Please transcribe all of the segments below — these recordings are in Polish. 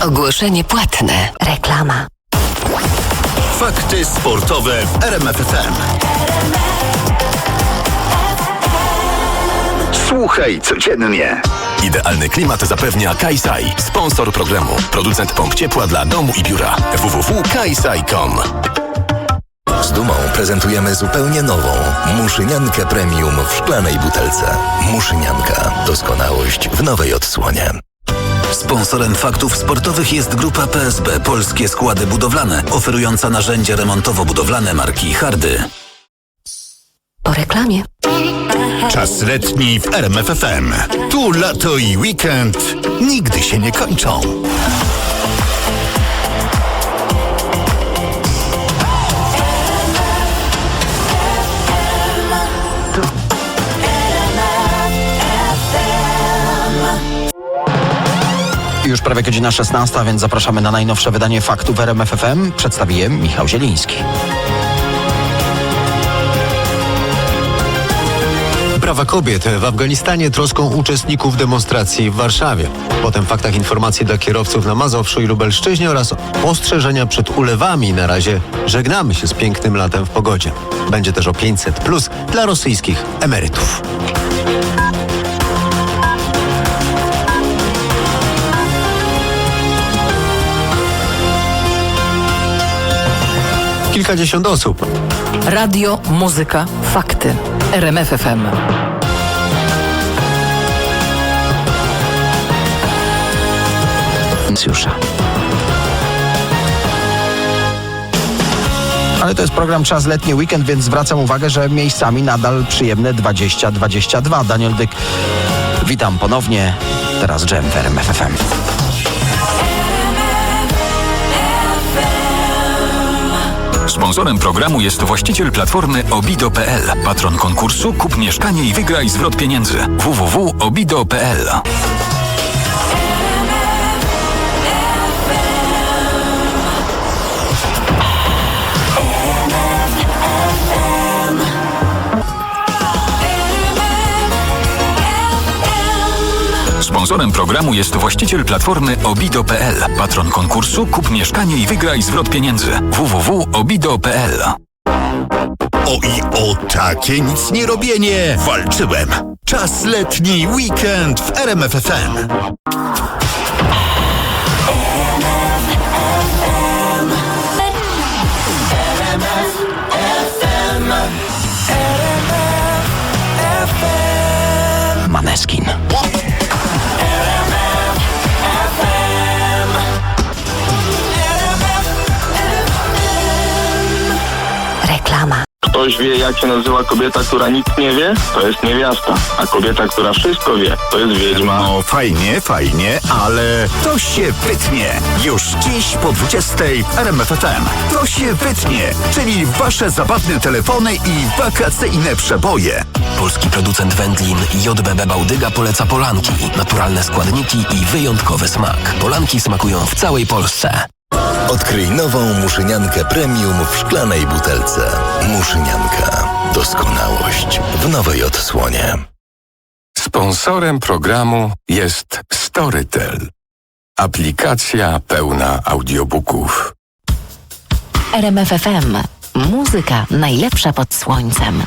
Ogłoszenie płatne. Reklama. Fakty sportowe w RMFFM. Słuchaj codziennie. Idealny klimat zapewnia Kaisai, sponsor programu. Producent pomp ciepła dla domu i biura. www.kaisai.com Z dumą prezentujemy zupełnie nową Muszyniankę Premium w szklanej butelce. Muszynianka. Doskonałość w nowej odsłonie. Sponsorem faktów sportowych jest grupa PSB Polskie Składy Budowlane, oferująca narzędzia remontowo-budowlane marki Hardy. Po reklamie. Czas letni w RMFFM. Tu lato i weekend nigdy się nie kończą. Już prawie godzina 16, więc zapraszamy na najnowsze wydanie faktów w RMF FM. Michał Zieliński. Prawa kobiet w Afganistanie troską uczestników demonstracji w Warszawie. Potem faktach informacji dla kierowców na Mazowszu i Lubelszczyźnie oraz ostrzeżenia przed ulewami. Na razie żegnamy się z pięknym latem w pogodzie. Będzie też o 500 plus dla rosyjskich emerytów. Kilkadziesiąt osób Radio, muzyka, fakty. RMFFM. Jusza. Ale to jest program Czas Letni Weekend, więc zwracam uwagę, że miejscami nadal przyjemne 20-22. Daniel Dyk, witam ponownie. Teraz Dżem w RMF Sponsorem programu jest właściciel platformy obido.pl. Patron konkursu Kup mieszkanie i wygraj zwrot pieniędzy. www.obido.pl Sponsorem programu jest właściciel platformy obido.pl. Patron konkursu Kup mieszkanie i wygraj zwrot pieniędzy. www.obido.pl O i o takie nic nie robienie walczyłem. Czas letni weekend w RMFFM. Ktoś wie, jak się nazywa kobieta, która nic nie wie? To jest niewiasta. A kobieta, która wszystko wie, to jest wiedźma. No fajnie, fajnie, ale to się wytnie. Już dziś po 20 w RMFFM. To się wytnie, czyli wasze zabawne telefony i wakacyjne przeboje. Polski producent wędlin JBB Bałdyga poleca polanki. Naturalne składniki i wyjątkowy smak. Polanki smakują w całej Polsce. Odkryj nową Muszyniankę Premium w szklanej butelce. Muszynianka. Doskonałość w nowej odsłonie. Sponsorem programu jest Storytel. Aplikacja pełna audiobooków. RMFFM. Muzyka najlepsza pod słońcem.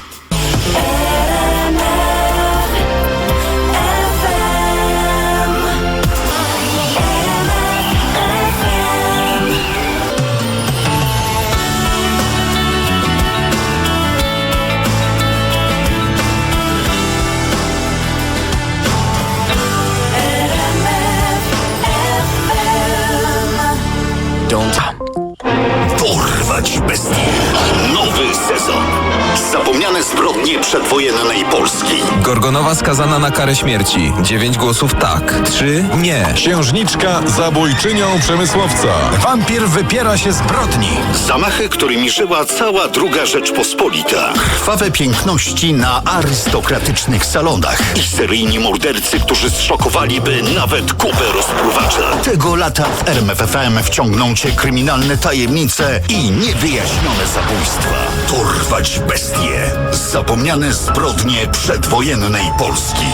Porwać bestie. Nowy sezon. Zapomniane zbrodnie przedwojennej Polski. Gorgonowa skazana na karę śmierci. Dziewięć głosów tak, trzy nie. Księżniczka zabójczynią przemysłowca. Wampir wypiera się zbrodni. Zamachy, którymi żyła cała druga Rzeczpospolita. Krwawe piękności na arystokratycznych salonach. I seryjni mordercy, którzy zszokowaliby nawet kupę rozpruwacza. Tego lata w RMFFM wciągną cię kryminalne tajemnice i niewyjaśnione zabójstwa. Porwać bestie. Bestie. Zapomniane zbrodnie przedwojennej Polski.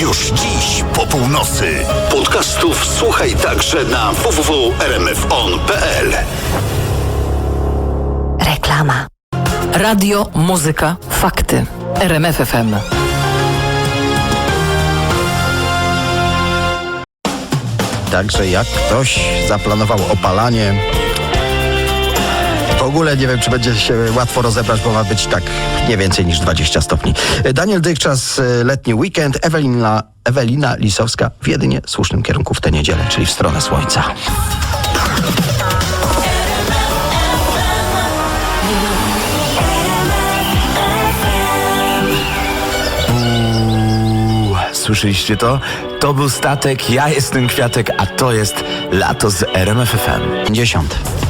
Już dziś po północy. Podcastów słuchaj także na www.rmfon.pl Reklama. Radio, muzyka, fakty. RMFFM. Także jak ktoś zaplanował opalanie, w ogóle nie wiem, czy będzie się łatwo rozebrać, bo ma być tak nie więcej niż 20 stopni. Daniel Dykczas, y, letni weekend, Ewelina, Ewelina Lisowska w jedynie słusznym kierunku w tę niedzielę, czyli w stronę słońca. Słyszeliście to? To był statek, ja jestem kwiatek, a to jest lato z RMFFM. 50.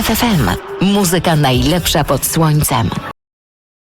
RMFFM. Muzyka najlepsza pod słońcem.